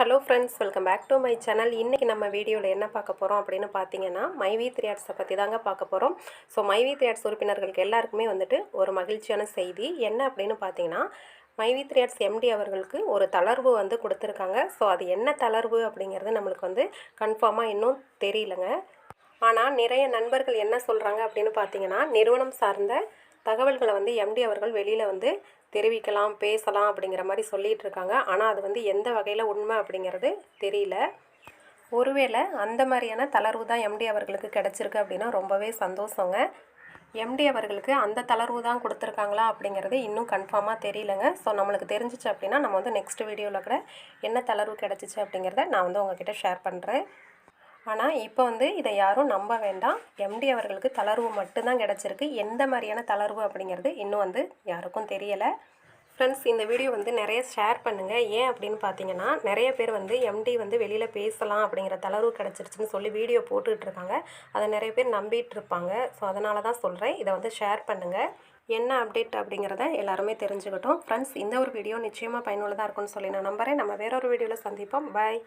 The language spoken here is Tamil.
Hello friends welcome back to my channel இன்றைக்கி நம்ம வீடியோவில் என்ன பார்க்க போகிறோம் அப்படின்னு பார்த்தீங்கன்னா மைவி த்ரியாட்ஸை பற்றி தாங்க பார்க்க போகிறோம் ஸோ மைவி த்ரியாட்ஸ் உறுப்பினர்களுக்கு எல்லாருக்குமே வந்துட்டு ஒரு மகிழ்ச்சியான செய்தி. என்ன அப்படின்னு பார்த்தீங்கன்னா மைவி த்ரியாட்ஸ் எம்டி அவர்களுக்கு ஒரு தளர்வு வந்து கொடுத்துருக்காங்க. ஸோ அது என்ன தளர்வு அப்படிங்கிறது நம்மளுக்கு வந்து கன்ஃபார்மாக இன்னும் தெரியலங்க. ஆனால் நிறைய நண்பர்கள் என்ன சொல்கிறாங்க அப்படின்னு பார்த்தீங்கன்னா நிறுவனம் சார்ந்த தகவல்களை வந்து எம்டி அவர்கள் வெளியில் வந்து தெரிவிக்கலாம் பேசலாம் அப்படிங்கிற மாதிரி சொல்லிகிட்டு இருக்காங்க ஆனால் அது வந்து எந்த வகையில் உண்மை அப்படிங்கிறது தெரியல. ஒருவேளை அந்த மாதிரியான தளர்வு தான் எம்டி அவர்களுக்கு கிடச்சிருக்கு அப்படின்னா ரொம்பவே சந்தோஷங்க. எம்டி அவர்களுக்கு அந்த தளர்வு தான் கொடுத்துருக்காங்களா அப்படிங்கிறது இன்னும் கன்ஃபார்மாக தெரியலங்க. ஸோ நம்மளுக்கு தெரிஞ்சிச்சு அப்படின்னா நம்ம வந்து நெக்ஸ்ட் வீடியோவில் கூட என்ன தளர்வு கிடச்சிச்சு அப்படிங்கிறத நான் வந்து உங்ககிட்ட ஷேர் பண்ணுறேன் ஆனால் இப்போ வந்து இதை யாரும் நம்ப வேண்டாம். எம்டி அவர்களுக்கு தளர்வு மட்டும்தான் கிடச்சிருக்கு. எந்த மாதிரியான தளர்வு அப்படிங்கிறது இன்னும் வந்து யாருக்கும் தெரியலை. ஃப்ரெண்ட்ஸ் இந்த வீடியோ வந்து நிறைய ஷேர் பண்ணுங்கள் ஏன் அப்படின்னு பார்த்தீங்கன்னா நிறைய பேர் வந்து எம்டி வந்து வெளியில் பேசலாம் அப்படிங்கிற தளர்வு கிடச்சிருச்சுன்னு சொல்லி வீடியோ போட்டுட்ருக்காங்க அதை நிறைய பேர் நம்பிட்டு இருப்பாங்க. ஸோ அதனால தான் சொல்கிறேன் இதை வந்து ஷேர் பண்ணுங்கள் என்ன அப்டேட் அப்படிங்கிறத எல்லாருமே தெரிஞ்சுக்கிட்டோம். ஃப்ரெண்ட்ஸ் இந்த ஒரு வீடியோ நிச்சயமாக பயனுள்ளதாக இருக்கும்னு சொல்லி நான் நம்புறேன். நம்ம வேறொரு வீடியோவில் சந்திப்போம். பாய்